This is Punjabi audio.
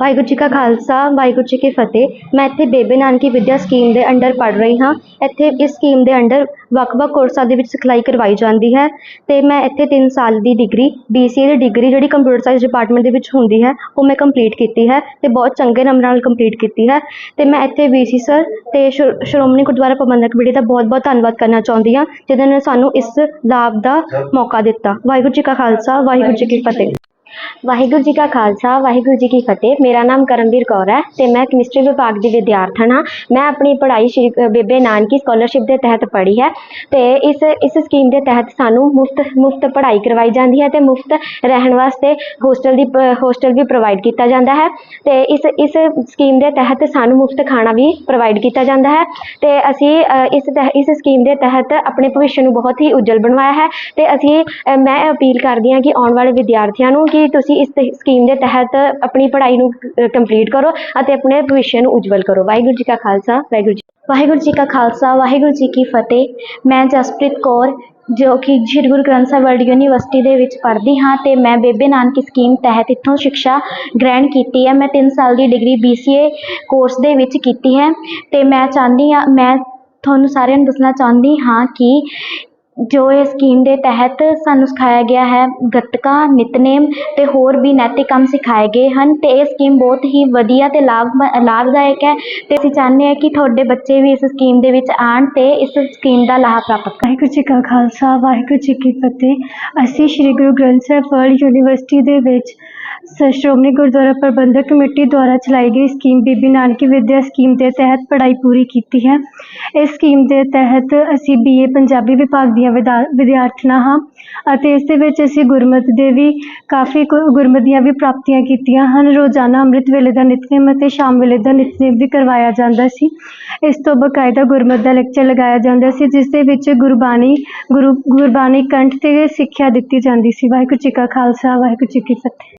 ਵਾਹਿਗੁਰੂ ਜੀ ਕਾ ਖਾਲਸਾ ਵਾਹਿਗੁਰੂ ਜੀ ਕੀ ਫਤਿਹ। ਮੈਂ ਇੱਥੇ ਬੇਬੇ ਨਾਨਕੀ ਵਿੱਦਿਆ ਸਕੀਮ ਦੇ ਅੰਡਰ ਪੜ੍ਹ ਰਹੀ ਹਾਂ। ਇੱਥੇ ਇਸ ਸਕੀਮ ਦੇ ਅੰਡਰ ਵੱਖ-ਵੱਖ ਕੋਰਸਾਂ ਦੇ ਵਿੱਚ ਸਿਖਲਾਈ ਕਰਵਾਈ ਜਾਂਦੀ ਹੈ ਅਤੇ ਮੈਂ ਇੱਥੇ ਤਿੰਨ ਸਾਲ ਦੀ ਡਿਗਰੀ ਏ ਦੀ ਡਿਗਰੀ ਜਿਹੜੀ ਕੰਪਿਊਟਰ ਸਾਇੰਸ ਡਿਪਾਰਟਮੈਂਟ ਦੇ ਵਿੱਚ ਹੁੰਦੀ ਹੈ ਉਹ ਮੈਂ ਕੰਪਲੀਟ ਕੀਤੀ ਹੈ ਅਤੇ ਬਹੁਤ ਚੰਗੇ ਨੰਬਰਾਂ ਨਾਲ ਕੰਪਲੀਟ ਕੀਤੀ ਹੈ। ਅਤੇ ਮੈਂ ਇੱਥੇ ਵੀ ਸੀ ਸਰ ਸ਼੍ਰੋ ਸ਼੍ਰੋਮਣੀ ਗੁਰਦੁਆਰਾ ਪ੍ਰਬੰਧਕ ਕਮੇਟੀ ਦਾ ਬਹੁਤ-ਬਹੁਤ ਧੰਨਵਾਦ ਕਰਨਾ ਚਾਹੁੰਦੀ ਹਾਂ ਜਿਨ੍ਹਾਂ ਨੇ ਸਾਨੂੰ ਇਸ ਲਾਭ ਦਾ ਮੌਕਾ ਦਿੱਤਾ। ਵਾਹਿਗੁਰੂ ਜੀ ਕਾ ਖਾਲਸਾ ਵਾਹਿਗੁਰੂ ਜੀ ਕੀ ਫਤਿਹ। ਵਾਹਿਗੁਰੂ ਜੀ ਕਾ ਖਾਲਸਾ, ਵਾਹਿਗੁਰੂ ਜੀ ਕੀ ਫਤਿਹ। ਮੇਰਾ ਨਾਮ ਕਰਮਵੀਰ ਕੌਰ ਹੈ ਤੇ ਮੈਂ ਕੈਮਿਸਟਰੀ ਵਿਭਾਗ ਦੀ ਵਿਦਿਆਰਥਣ ਹਾਂ। ਮੈਂ ਆਪਣੀ ਪੜ੍ਹਾਈ ਸ਼੍ਰੀ ਬੇਬੇ ਨਾਨਕੀ ਸਕਾਲਰਸ਼ਿਪ ਦੇ ਤਹਿਤ ਪੜ੍ਹੀ ਹੈ ਤੇ ਇਸ ਇਸ ਸਕੀਮ ਦੇ ਤਹਿਤ ਸਾਨੂੰ ਮੁਫਤ ਮੁਫਤ ਪੜ੍ਹਾਈ ਕਰਵਾਈ ਜਾਂਦੀ ਹੈ ਤੇ ਮੁਫਤ ਰਹਿਣ ਵਾਸਤੇ ਹੋਸਟਲ ਦੀ ਹੋਸਟਲ ਵੀ ਪ੍ਰੋਵਾਈਡ ਕੀਤਾ ਜਾਂਦਾ ਹੈ ਤੇ ਇਸ ਇਸ ਸਕੀਮ ਦੇ ਤਹਿਤ ਸਾਨੂੰ ਮੁਫਤ ਖਾਣਾ ਵੀ ਪ੍ਰੋਵਾਈਡ ਕੀਤਾ ਜਾਂਦਾ ਹੈ ਤੇ ਅਸੀਂ ਇਸ ਤਹਿ, ਇਸ ਸਕੀਮ ਦੇ ਤਹਿਤ ਆਪਣੇ ਭਵਿੱਖ ਨੂੰ ਬਹੁਤ ਹੀ ਉਜਲ ਬਣਵਾਇਆ ਹੈ ਤੇ ਅਸੀਂ ਮੈਂ ਅਪੀਲ ਕਰਦੀ ਹਾਂ ਕਿ ਆਉਣ ਵਾਲੇ ਵਿਦਿਆਰਥੀਆਂ ਨੂੰ ਕਿ ਤੁਸੀਂ ਇਸ ਸਕੀਮ ਦੇ ਤਹਿਤ ਆਪਣੀ ਪੜ੍ਹਾਈ ਨੂੰ ਕੰਪਲੀਟ ਕਰੋ ਅਤੇ ਆਪਣੇ ਭਵਿੱਖ ਨੂੰ ਉਜਵਲ ਕਰੋ। ਵਾਹਿਗੁਰੂ ਜੀ ਕਾ ਖਾਲਸਾ, ਵਾਹਿਗੁਰੂ ਜੀ ਵਾਹਿਗੁਰੂ ਜੀ ਕਾ ਖਾਲਸਾ, ਵਾਹਿਗੁਰੂ ਜੀ ਕੀ ਫਤਿਹ। ਮੈਂ ਜਸਪ੍ਰੀਤ ਕੌਰ, ਜੋ ਕਿ ਸ਼੍ਰੀ ਗੁਰੂ ਗ੍ਰੰਥ ਸਾਹਿਬ ਵਰਲਡ ਯੂਨੀਵਰਸਿਟੀ ਦੇ ਵਿੱਚ ਪੜ੍ਹਦੀ ਹਾਂ ਤੇ ਮੈਂ ਬੇਬੇ ਨਾਨਕ ਸਕੀਮ ਤਹਿਤ ਇੱਥੋਂ ਸਿੱਖਿਆ ਗ੍ਰਹਿਣ ਕੀਤੀ ਹੈ। ਮੈਂ 3 ਸਾਲ ਦੀ ਡਿਗਰੀ BCA ਕੋਰਸ ਦੇ ਵਿੱਚ ਕੀਤੀ ਹੈ ਤੇ ਮੈਂ ਚਾਹੁੰਦੀ ਹਾਂ, ਮੈਂ ਤੁਹਾਨੂੰ ਸਾਰਿਆਂ ਨੂੰ ਦੱਸਣਾ ਚਾਹੁੰਦੀ ਹਾਂ ਕਿ ਜੋ ਇਹ ਸਕੀਮ ਦੇ ਤਹਿਤ ਸਾਨੂੰ ਸਿਖਾਇਆ ਗਿਆ ਹੈ, ਗੱਤਕਾ, ਨਿਤਨੇਮ ਅਤੇ ਹੋਰ ਵੀ ਨੈਤਿਕ ਕੰਮ ਸਿਖਾਏ ਗਏ ਹਨ ਅਤੇ ਇਹ ਸਕੀਮ ਬਹੁਤ ਹੀ ਵਧੀਆ ਅਤੇ ਲਾਭ ਲਾਭਦਾਇਕ ਹੈ ਅਤੇ ਅਸੀਂ ਚਾਹੁੰਦੇ ਹਾਂ ਕਿ ਤੁਹਾਡੇ ਬੱਚੇ ਵੀ ਇਸ ਸਕੀਮ ਦੇ ਵਿੱਚ ਆਉਣ ਅਤੇ ਇਸ ਸਕੀਮ ਦਾ ਲਾਭ ਪ੍ਰਾਪਤ ਕਰਨ। ਵਾਹਿਗੁਰੂ ਜੀ ਕਾ ਖਾਲਸਾ, ਵਾਹਿਗੁਰੂ ਜੀ ਕੀ ਫਤਿਹ। ਅਸੀਂ ਸ੍ਰੀ ਗੁਰੂ ਗ੍ਰੰਥ ਸਾਹਿਬ ਵਰਲਡ ਯੂਨੀਵਰਸਿਟੀ ਦੇ ਵਿੱਚ ਸ਼੍ਰੋਮਣੀ ਗੁਰਦੁਆਰਾ ਪ੍ਰਬੰਧਕ ਕਮੇਟੀ ਦੁਆਰਾ ਚਲਾਈ ਗਈ ਸਕੀਮ ਬੀਬੀ ਨਾਨਕੀ ਵਿੱਦਿਆ ਸਕੀਮ ਦੇ ਤਹਿਤ ਪੜ੍ਹਾਈ ਪੂਰੀ ਕੀਤੀ ਹੈ। ਇਸ ਸਕੀਮ ਦੇ ਤਹਿਤ ਅਸੀਂ ਬੀਏ ਪੰਜਾਬੀ ਵਿਭਾਗ ਦੀਆਂ ਵਿਦਾ- ਵਿਦਿਆਰਥਣਾਂ ਹਾਂ ਅਤੇ ਇਸ ਦੇ ਵਿੱਚ ਅਸੀਂ ਗੁਰਮਤਿ ਦੇ ਵੀ ਕਾਫੀ ਕੁ- ਗੁਰਮਤਿ ਦੀਆਂ ਵੀ ਪ੍ਰਾਪਤੀਆਂ ਕੀਤੀਆਂ ਹਨ। ਰੋਜ਼ਾਨਾ ਅੰਮ੍ਰਿਤ ਵੇਲੇ ਦਾ ਨਿਤਨੇਮ ਅਤੇ ਸ਼ਾਮ ਵੇਲੇ ਦਾ ਨਿਤਨੇਮ ਵੀ ਕਰਵਾਇਆ ਜਾਂਦਾ ਸੀ। ਇਸ ਤੋਂ ਬਕਾਇਦਾ ਗੁਰਮਤਿ ਦਾ ਲੈਕਚਰ ਲਗਾਇਆ ਜਾਂਦਾ ਸੀ, ਜਿਸ ਦੇ ਵਿੱਚ ਗੁਰਬਾਣੀ, ਗੁਰੂ, ਗੁਰਬਾਣੀ ਕੰਠ ਤੇ ਸਿੱਖਿਆ ਦਿੱਤੀ ਜਾਂਦੀ ਸੀ। ਵਾਹਿਗੁਰੂ ਜੀ ਕਾ ਖਾਲਸਾ, ਵਾਹਿਗੁਰੂ ਜੀ ਕੀ ਫਤਿਹ।